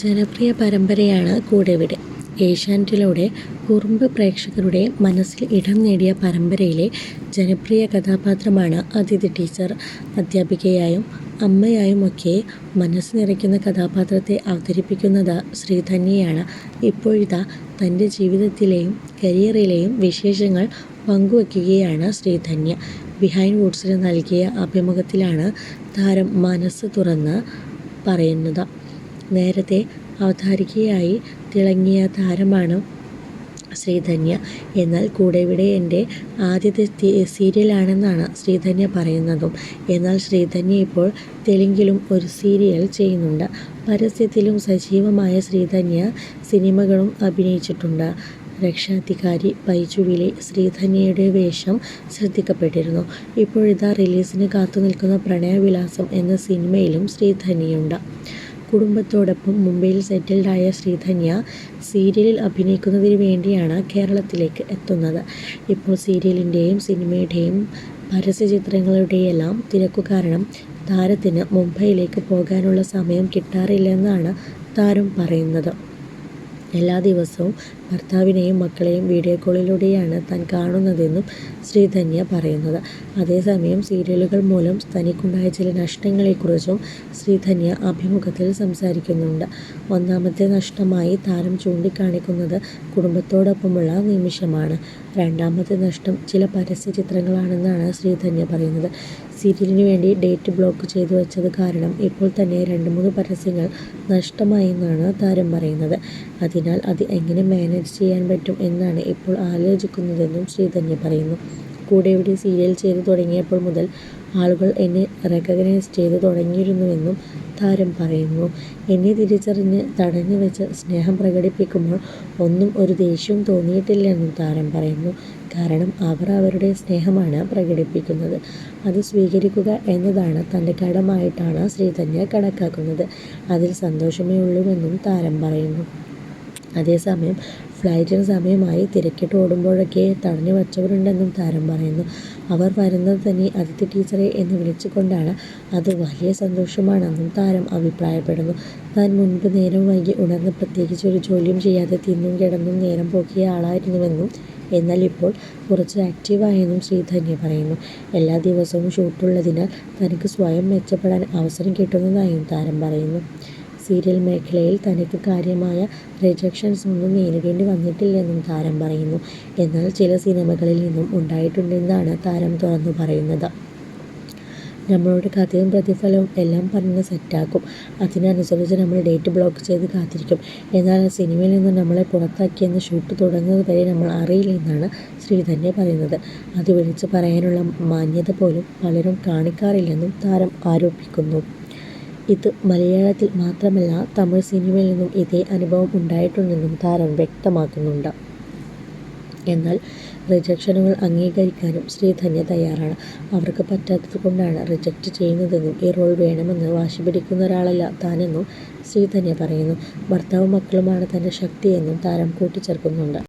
ജനപ്രിയ പരമ്പരയാണ് കൂടെവിടെ. ഏഷ്യാനെറ്റിലൂടെ കുറുമ്പ് പ്രേക്ഷകരുടെ മനസ്സിൽ ഇടം നേടിയ പരമ്പരയിലെ ജനപ്രിയ കഥാപാത്രമാണ് അതിഥി ടീച്ചർ. അധ്യാപികയായും അമ്മയായും ഒക്കെ മനസ്സ് നിറയ്ക്കുന്ന കഥാപാത്രത്തെ അവതരിപ്പിക്കുന്നത് ശ്രീധന്യയാണ്. ഇപ്പോഴിതാ തന്റെ ജീവിതത്തിലെയും കരിയറിലെയും വിശേഷങ്ങൾ പങ്കുവയ്ക്കുകയാണ് ശ്രീധന്യ. ബിഹൈൻഡ് വുഡ്സിന് നൽകിയ അഭിമുഖത്തിലാണ് താരം മനസ്സ് തുറന്ന് പറയുന്നത്. നേരത്തെ അവതാരികയായി തിളങ്ങിയ താരമാണ് ശ്രീധന്യ. എന്നാൽ കൂടെവിടെ എന്റെ ആദ്യത്തെ സീരിയലാണെന്നാണ് ശ്രീധന്യ പറയുന്നതും. എന്നാൽ ശ്രീധന്യ ഇപ്പോൾ തെലുങ്കിലും ഒരു സീരിയൽ ചെയ്യുന്നുണ്ട്. പരസ്യത്തിലും സജീവമായ ശ്രീധന്യ സിനിമകളും അഭിനയിച്ചിട്ടുണ്ട്. രക്ഷാധികാരി ബൈജുവിലെ ശ്രീധന്യയുടെ വേഷം ശ്രദ്ധിക്കപ്പെട്ടിരുന്നു. ഇപ്പോഴിതാ റിലീസിന് കാത്തുനിൽക്കുന്ന പ്രണയവിലാസം എന്ന സിനിമയിലും ശ്രീധന്യയുണ്ട്. കുടുംബത്തോടൊപ്പം മുംബൈയിൽ സെറ്റിൽഡായ ശ്രീധന്യ സീരിയലിൽ അഭിനയിക്കുന്നതിന് വേണ്ടിയാണ് കേരളത്തിലേക്ക് എത്തുന്നത്. ഇപ്പോൾ സീരിയലിന്റെയും സിനിമയുടെയും പരസ്യചിത്രങ്ങളുടെയെല്ലാം തിരക്കുകാരണം താരത്തിന് മുംബൈയിലേക്ക് പോകാനുള്ള സമയം കിട്ടാറില്ലെന്നാണ് താരം പറയുന്നത്. എല്ലാ ദിവസവും ഭർത്താവിനെയും മക്കളെയും വീഡിയോ കോളിലൂടെയാണ് താൻ കാണുന്നതെന്നും ശ്രീധന്യ പറയുന്നത്. അതേസമയം സീരിയലുകൾ മൂലം തനിക്കുണ്ടായ ചില നഷ്ടങ്ങളെക്കുറിച്ചും ശ്രീധന്യ അഭിമുഖത്തിൽ സംസാരിക്കുന്നുണ്ട്. ഒന്നാമത്തെ നഷ്ടമായി താരം ചൂണ്ടിക്കാണിക്കുന്നത് കുടുംബത്തോടൊപ്പമുള്ള നിമിഷമാണ്. രണ്ടാമത്തെ നഷ്ടം ചില പരസ്യ ചിത്രങ്ങളാണെന്നാണ് ശ്രീധന്യ പറയുന്നത്. സീരിയലിന് വേണ്ടി ഡേറ്റ് ബ്ലോക്ക് ചെയ്തു വെച്ചത് കാരണം ഇപ്പോൾ തന്നെ രണ്ട് മൂന്ന് പരസ്യങ്ങൾ നഷ്ടമായെന്നാണ് താരം പറയുന്നത്. അതിനാൽ അത് എങ്ങനെ മാനേജ് ചെയ്യാൻ പറ്റും എന്നാണ് ഇപ്പോൾ ആലോചിക്കുന്നതെന്നും ശ്രീധന്യ പറയുന്നു. കൂടെവിടെ സീരിയൽ ചെയ്തു തുടങ്ങിയപ്പോൾ മുതൽ ആളുകൾ എന്നെ റെക്കഗ്നൈസ് ചെയ്തു തുടങ്ങിയിരുന്നുവെന്നും താരം പറയുന്നു. എന്നെ തിരിച്ചറിഞ്ഞ് തടഞ്ഞു വെച്ച് സ്നേഹം പ്രകടിപ്പിക്കുമ്പോൾ ഒന്നും ഒരു ദേഷ്യവും തോന്നിയിട്ടില്ലെന്നും താരം പറയുന്നു. കാരണം അവർ അവരുടെ സ്നേഹമാണ് പ്രകടിപ്പിക്കുന്നത്. അത് സ്വീകരിക്കുക എന്നതാണ് തന്റെ കടമായിട്ടാണ് ശ്രീധന്യ കണക്കാക്കുന്നത്. അതിൽ സന്തോഷമേ ഉള്ളൂവെന്നും താരം പറയുന്നു. അതേസമയം ഫ്ലൈറ്റിന് സമയമായി തിരക്കിട്ട് ഓടുമ്പോഴൊക്കെ തടഞ്ഞു വച്ചവരുണ്ടെന്നും താരം പറയുന്നു. അവർ വരുന്നത് തന്നെ അതിഥി ടീച്ചറെ എന്ന് വിളിച്ചുകൊണ്ടാണ്. അത് വലിയ സന്തോഷമാണെന്നും താരം അഭിപ്രായപ്പെടുന്നു. താൻ മുൻപ് നേരം വൈകി ഉണർന്ന് പ്രത്യേകിച്ച് ഒരു ജോലിയും ചെയ്യാതെ തിന്നും കിടന്നും നേരം പോക്കിയ ആളായിരുന്നുവെന്നും എന്നാൽ ഇപ്പോൾ കുറച്ച് ആക്റ്റീവായെന്നും ശ്രീധന്യ പറയുന്നു. എല്ലാ ദിവസവും ഷൂട്ടുള്ളതിനാൽ തനിക്ക് സ്വയം മെച്ചപ്പെടാൻ അവസരം കിട്ടുന്നതായും താരം പറയുന്നു. സീരിയൽ മേഖലയിൽ തനിക്ക് കാര്യമായ റിജക്ഷൻസ് ഒന്നും നേരിടേണ്ടി വന്നിട്ടില്ലെന്നും താരം പറയുന്നു. എന്നാൽ ചില സിനിമകളിൽ നിന്നും ഉണ്ടായിട്ടുണ്ടെന്നാണ് താരം തുറന്നു പറയുന്നത്. നമ്മളുടെ കഥയും പ്രതിഫലവും എല്ലാം പറഞ്ഞ് സെറ്റാക്കും. അതിനനുസരിച്ച് നമ്മൾ ഡേറ്റ് ബ്ലോക്ക് ചെയ്ത് കാത്തിരിക്കും. എന്നാൽ ആ സിനിമയിൽ നിന്ന് നമ്മളെ പുറത്താക്കിയെന്ന് ഷൂട്ട് തുടങ്ങുന്നത് വരെ നമ്മൾ അറിയില്ലെന്നാണ് ശ്രീധന്യ പറയുന്നത്. അത് വിളിച്ച് പറയാനുള്ള മാന്യത പോലും പലരും കാണിക്കാറില്ലെന്നും താരം ആരോപിക്കുന്നു. ഇത് മലയാളത്തിൽ മാത്രമല്ല തമിഴ് സിനിമയിൽ നിന്നും ഇതേ അനുഭവം ഉണ്ടായിട്ടുണ്ടെന്നും താരം വ്യക്തമാക്കുന്നുണ്ട്. എന്നാൽ റിജക്ഷനുകൾ അംഗീകരിക്കാനും ശ്രീധന്യ തയ്യാറാണ്. അവർക്ക് പറ്റാത്തതുകൊണ്ടാണ് റിജക്റ്റ് ചെയ്യുന്നതെന്നും ഈ റോൾ വേണമെന്ന് വാശി പിടിക്കുന്ന ഒരാളല്ല താനെന്നും ശ്രീധന്യ പറയുന്നു. ഭർത്താവും മക്കളുമാണ് തന്റെ ശക്തിയെന്നും താരം കൂട്ടിച്ചേർക്കുന്നുണ്ട്.